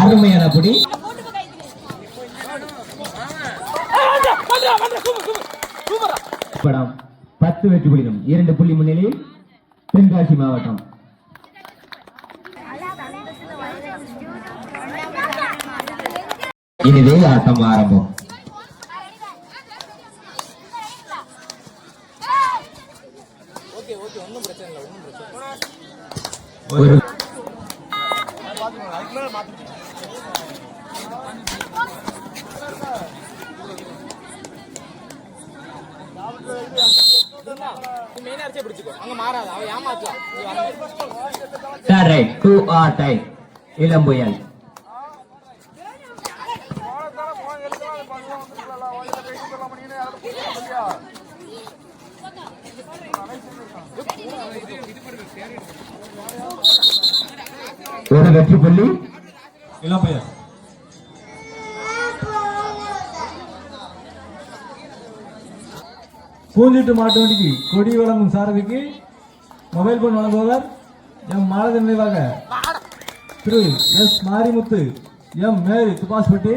அருமையான புடி. படம் பத்து வெற்றி புள்ளிகள் இரண்டு புள்ளி முன்னிலையில் தென்காசி மாவட்டம். இனிதே ஆட்டம் ஆரம்பம். ஒரு மெயினா அடிச்சே பிடிச்சிக்கோ அங்க மாறாது அவ ஏமாத்தலாம் நீ வரணும். Third raid do or die Ilam Puyal ஒரு வெற்றி புள்ளி? இளம்பெயர் பூஞ்சிட்டு மாட்டு வண்டிக்கு கொடி வழங்கும் சாரதிக்கு மொபைல் போன் வழங்குபவர் எம் மாலத நினைவாக. திரு எஸ் மாரிமுத்து எம் மேரி துபாஸ்பட்டி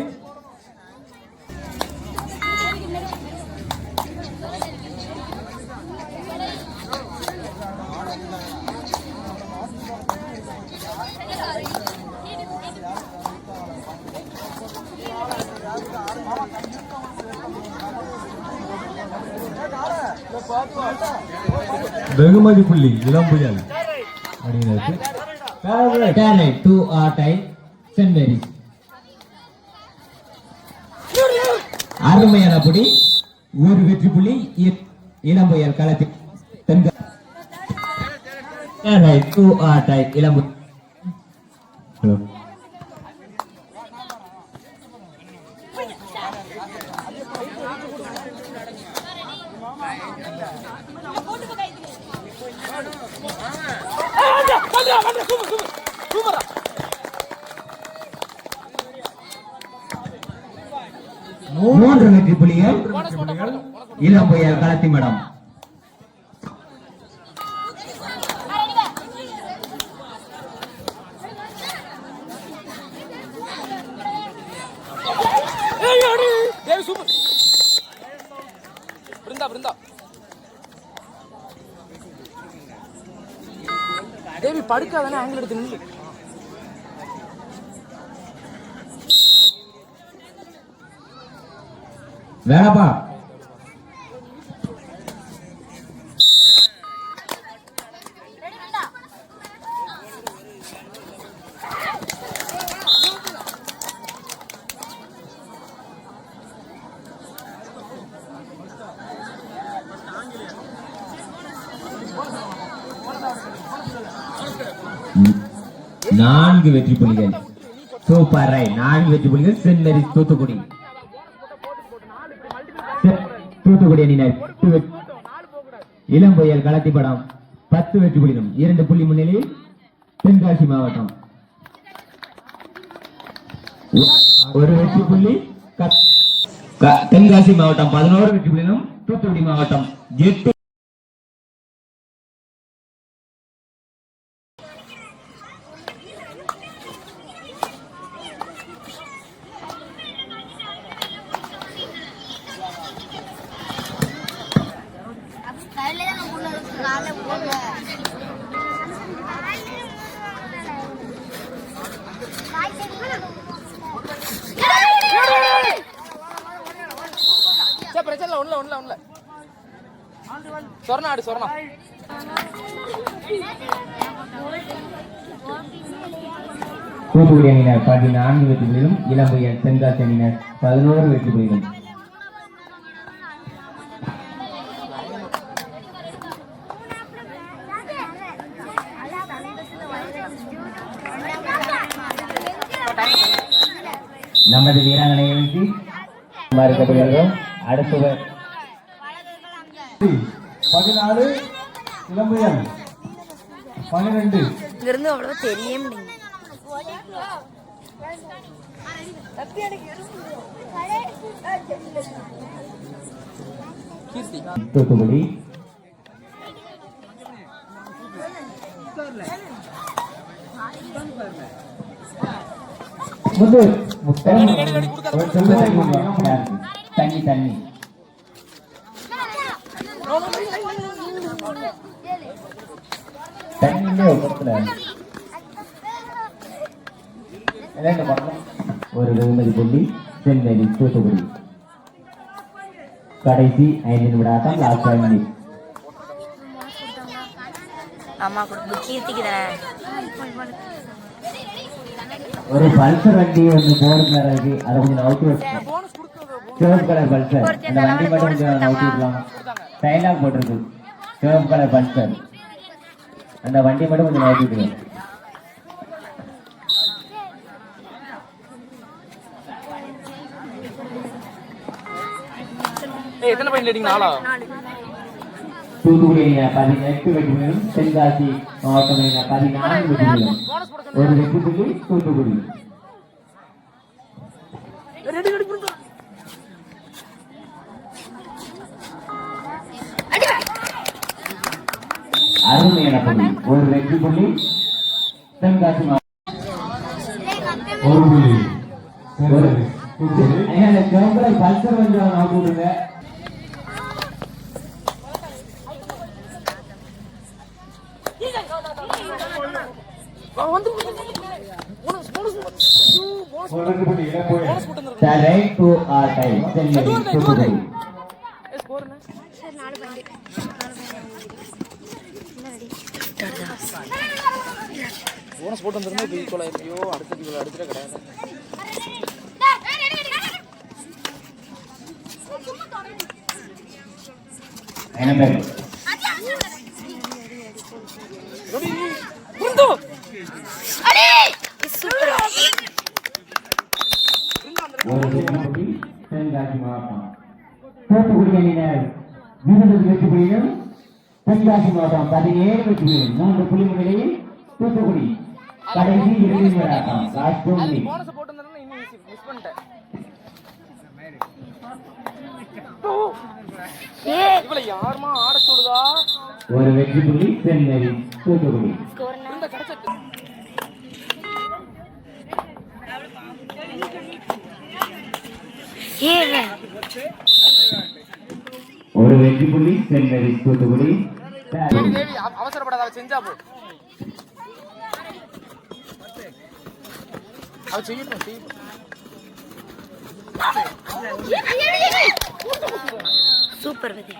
வெகுமதி புள்ளி இளம் புயல். அப்படிங்கிறது Third டூ ஆர் டை சென்ட் அருமையான புடி ஒரு வெற்றி புள்ளி. இளம் புயல் களத்தில் தென்கா தேர்ட் டூ ஆர் டை மூன்று வெற்றி புள்ளிகள். இளம் புயல் களத்தி மடம். சூப்பர் பிருந்தா பிருந்தா. தேவி படுக்காதானே ஆங்கிள் எடுத்து நின்று வேணப்பா. நான்கு வெற்றி புள்ளிகள். சூப்பர் ரைட் நான்கு வெற்றி புள்ளிகள். சென்ட் மேரிஸ் தூத்துக்குடி தூத்துக்குடி அணியினர் வெற்றி- இளம் புயல் களத்தி படம். பத்து வெற்றி புலிகளும் இரண்டு புள்ளி முன்னிலையில் தென்காசி மாவட்டம். ஒரு வெற்றி புள்ளி தென்காசி மாவட்டம். பதினோரு வெற்றி புள்ளிகளும் தூத்துக்குடி மாவட்டம். எட்டு பிரச்சனை ஒண்ணுல ஒண்ணுல ஒண்ணுல. சொரணா ஆடு சொரணா. தூத்துக்குடி அணியினர் பதினான்கு வெற்றி புள்ளிகளும் இளம் புயல் தென்காசி அணியினர் பதினோரு வெற்றி புள்ளிகளும் நமது வைத்து மறுக்கப்படுகிறோம் அடுத்தவர் பதினாலு இளம்புயல் பன்னிரெண்டு இங்கிருந்து அவ்வளவு தெரிய முடியும் கீர்த்தி முத்து தண்ணி தண்ணி. ஒப்பத்துல ஒரு வெகுமதி புள்ளி சென்னை தூத்துக்குடி. கடைசி ஐந்து நிமிட ஆட்டம் லாஸ்ட் அம்மா கொடுத்து கீர்த்திக்கு தானே ஒரு பல்சர் வண்டி ஒன்று போர்டு இருக்கு அதை கொஞ்சம் அவுத்து வச்சு போனஸ் கொடுக்குறது சிவப்பு கலர் பல்சர் அந்த வண்டி மட்டும் கொஞ்சம் அவுத்து விடலாம் டைலாக் போட்டிருக்கு. சிவப்பு கலர் பல்சர் அந்த வண்டி மட்டும் கொஞ்சம் அவுத்து விட்டுருங்க ஏய் எத்தனை பாயிண்ட் அடிங்க நாளா தூத்துக்குடி அணியினர் பதினெட்டு வெற்றிகளும் தென்காசி மாவட்டம் பதினான்கு வெற்றிகளும் போனஸ் ஒரு வெற்றி புள்ளி தூத்துக்குடி. ரெண்டு கடி அருமையான புள்ளி ஒரு வெற்றி புள்ளி தென்காசி மாவட்டம் ஒரு புள்ளி. பல்சர் வந்து போனஸ் போனஸ் போனஸ் ஒரு ரெண்டு புள்ளி இடம் போய் போனஸ் போட்டு வந்துருக்கு The right to our time. Chennai Thoothukudi A score என்ன சார் நாலு பாயிண்ட் போனஸ் போட்டு வந்திருந்தா இப்போ ஈக்குவல் ஐயோ அடுத்த ஈக்குவல் அடிச்சிட கிடையாது என்ன பேர் ரெடி புரிந்து ஒரு வெற்றி தென்காசி மாவட்டம் தூத்துக்குடி அணியினர் வீரர்கள் வெற்றி புள்ளியும் தென்காசி மாவட்டம் பதினேழு வெற்றி புள்ளியும் மூன்று புள்ளி முன்னிலையில் தூத்துக்குடி கடைசி இறுதி லாஸ்ட் டூ மினிட் ஒரு வெற்றி புள்ளி சென்னை தூத்துக்குடி. ஒரு வெற்றி புள்ளி சென்னை தூத்துக்குடி. அவசரப்படாத அவ செஞ்சா போ. அவ செய்யட்டும் செய்யட்டும் சூப்பர் விதி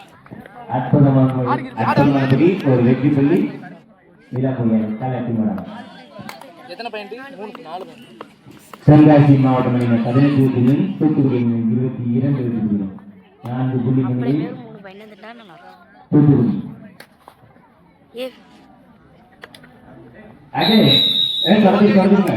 அற்புதமான புள்ளி. அற்புதமான புள்ளி ஒரு வெற்றி புள்ளி. இளமுயல் கலட்டி மடம். எத்தனை பாயிண்ட் மூணு நாலு பாயிண்ட் தென்காசி மாவட்டம் அணியினர் பதினெட்டு வெற்றிகளும் தூத்துக்குடி அணியினர் இருபத்தி இரண்டு நான்கு புள்ளி தூத்துக்குடி. அடே ஏ தொடர்ந்து தொடருங்க